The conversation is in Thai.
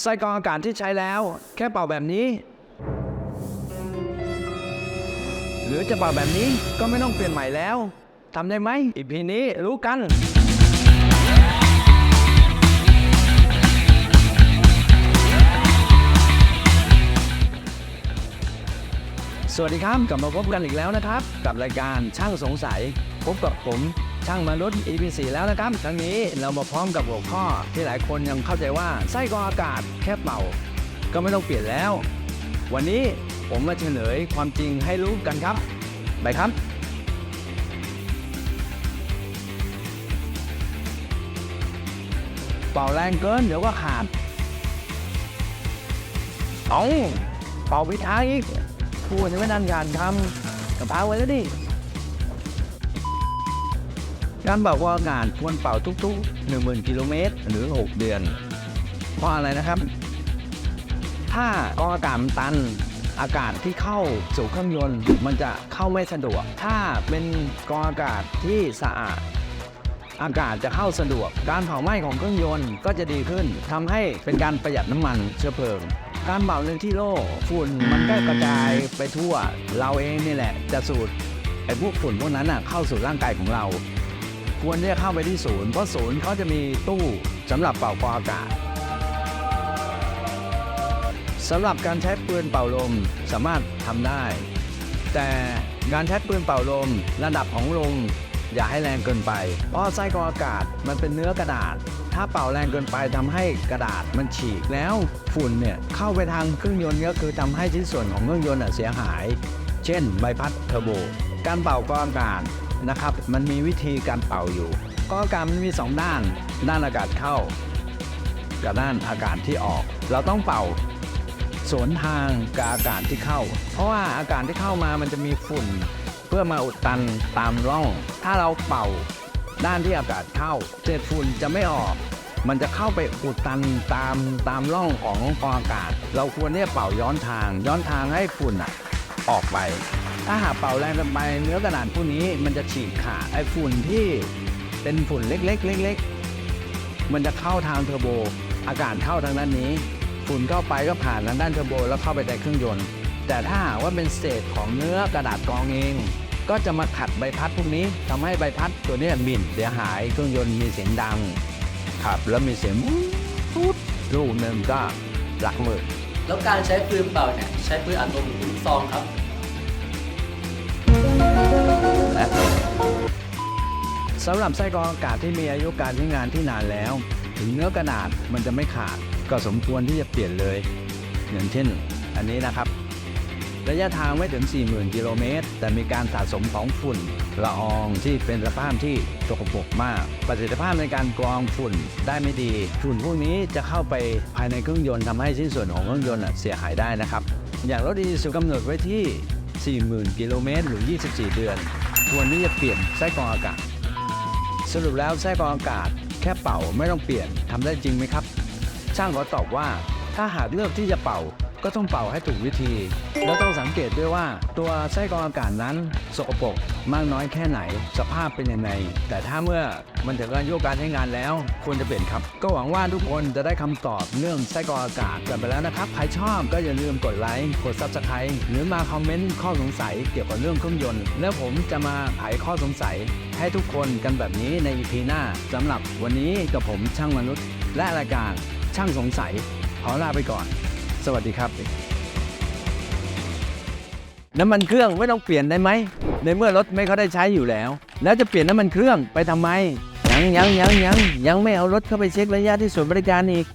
ไส้กรองอากาศที่ใช้แล้ว แค่เป่าแบบนี้ หรือจะเป่าแบบนี้ก็ไม่ต้องเปลี่ยนใหม่แล้วทำได้ไหมอีพีนี้รู้กันสวัสดีครับ กลับมาพบกันอีกแล้วนะครับ กับรายการช่างสงสัย พบกับผม ช่างมนุษย์ EP 4 แล้วนะครับครั้งนี้เรามาพร้อมกับหัวข้อที่หลายคนยังเข้าใจว่าไส้กรองอากาศแค่เป่า ก็ไม่ต้องเปลี่ยนแล้ว วันนี้ผมมาเฉลยความจริงให้รู้กันครับ ไปครับ เป่าแรงเกินเดี๋ยวก็ขาดเอาเป่าไปทางอีกพูดยังไม่นานการทำกระเพาไว้แล้วดิ การเป่ากรองอากาศควรเป่าทุกๆ 10,000 กิโลเมตร หรือ 6 เดือน เพราะอะไรนะครับ ถ้ากรองอากาศมันตันอากาศที่เข้าสู่เครื่องยนต์ มันจะเข้าไม่สะดวก ถ้าเป็นกองอากาศที่สะอาด อากาศจะเข้าสะดวก การเผาไหม้ของเครื่องยนต์ก็จะดีขึ้นทำให้เป็นการประหยัดน้ำมันเชื้อเพลิง การเป่าในที่โล่ฝุ่นมันก็กระจายไปทั่ว เราเองนี่แหละ จะสูดไอ้พวกฝุ่นพวกนั้นน่ะเข้าสู่ร่างกายของเรา ควรที่จะเข้าไปที่ศูนย์เพราะศูนย์เขาจะมีตู้สำหรับเป่ากรองอากาศสำหรับการใช้ปืนเป่าลมสามารถทำได้ แต่การใช้ปืนเป่าลมระดับของลมอย่าให้แรงเกินไป เพราะไส้กรองอากาศมันเป็นเนื้อกระดาษ ถ้าเป่าแรงเกินไปทำให้กระดาษมันฉีกแล้วฝุ่นเนี่ยเข้าไปทางเครื่องยนต์ก็คือทำให้ชิ้นส่วนของเครื่องยนต์เสียหาย เช่นใบพัดเทอร์โบ การเป่ากรองอากาศ นะครับ มันมีวิธีการเป่าอยู่กรอากาศมันมีสองด้าน ด้านอากาศเข้า กับด้านอากาศที่ออก เราต้องเป่าสวนทางกับอากาศที่เข้า เพราะว่าอากาศที่เข้ามามันจะมีฝุ่น เพื่อมาอุดตันตามร่อง ถ้าเราเป่าด้านที่อากาศเข้าเศษฝุ่นจะไม่ออก มันจะเข้าไปอุดตันตามตามร่องของกองอากาศ เราควรเนี่ยเป่าย้อนทาง ย้อนทางให้ฝุ่นอะออกไป ถ้าหากเป่าแรงเกินไปเนื้อกระดาษพวกนี้มันจะฉีกขาดไอ้ฝุ่นที่เป็นฝุ่นเล็กๆเล็กๆมันจะเข้าทางเทอร์โบ อากาศเข้าทางด้านนี้ ฝุ่นเข้าไปก็ผ่านทางด้านเทอร์โบ แล้วเข้าไปในเครื่องยนต์ แต่ถ้าหากว่าเป็นเศษของเนื้อกระดาษกองเอง ก็จะมาขัดใบพัดพวกนี้ทำให้ใบพัดตัวนี้บินเสียหายเครื่องยนต์มีเสียงดังขับแล้วมีเสียงปุ๊ดลูกหนึ่งก็หลักหมื่นแล้วการใช้ปืนเป่าเนี่ยใช้ปืนอัดลมหรือซองครับ สำหรับไส้กรองอากาศที่มีอายุการใช้งานที่นานแล้ว ถึงเนื้อกระดาษมันจะไม่ขาด ก็สมควรที่จะเปลี่ยนเลย อย่างเช่น อันนี้นะครับ ระยะทางไม่ถึง 40,000 กิโลเมตร แต่มีการสะสมของฝุ่นละอองที่เป็นสภาพที่สกปรกมาก ประสิทธิภาพในการกรองฝุ่นได้ไม่ดี ฝุ่นพวกนี้จะเข้าไปภายในเครื่องยนต์ทำให้ชิ้นส่วนของเครื่องยนต์เสียหายได้นะครับ อย่างรถดีสุกำหนดไว้ที่ 40,000 กิโลเมตรหรือ 24 เดือน ควรที่จะเปลี่ยนไส้กรองอากาศ สรุปแล้วไส้กรองอากาศแค่เป่าไม่ต้องเปลี่ยนทำได้จริงไหมครับ ช่างขอตอบว่าถ้าหากเลือกที่จะเป่า ก็ต้องเป่าให้ถูกวิธี แล้วต้องสังเกตด้วยว่า ตัวไส้กรองอากาศนั้น สกปรกมากน้อยแค่ไหน สภาพเป็นยังไง แต่ถ้าเมื่อมันถึงอายุการใช้งานแล้ว ควรจะเปลี่ยนครับ ก็หวังว่าทุกคนจะได้คำตอบเรื่องไส้กรองอากาศกันไปแล้วนะครับ ใครชอบก็อย่าลืมกดไลค์ กด subscribe หรือมาคอมเมนต์ข้อสงสัยเกี่ยวกับเรื่องเครื่องยนต์ แล้วผมจะมาไขข้อสงสัย ให้ทุกคนกันแบบนี้ใน EP หน้าสำหรับวันนี้กับผมช่างมนุษย์ และรายการช่างสงสัยขอลาไปก่อน สวัสดีครับ น้ำมันเครื่องไม่ต้องเปลี่ยนได้ไหม ในเมื่อรถไม่เขาได้ใช้อยู่แล้ว แล้วจะเปลี่ยนน้ำมันเครื่องไปทำไม ยังยังยังยังยังไม่เอารถเข้าไปเช็คระยะที่ศูนย์บริการอีก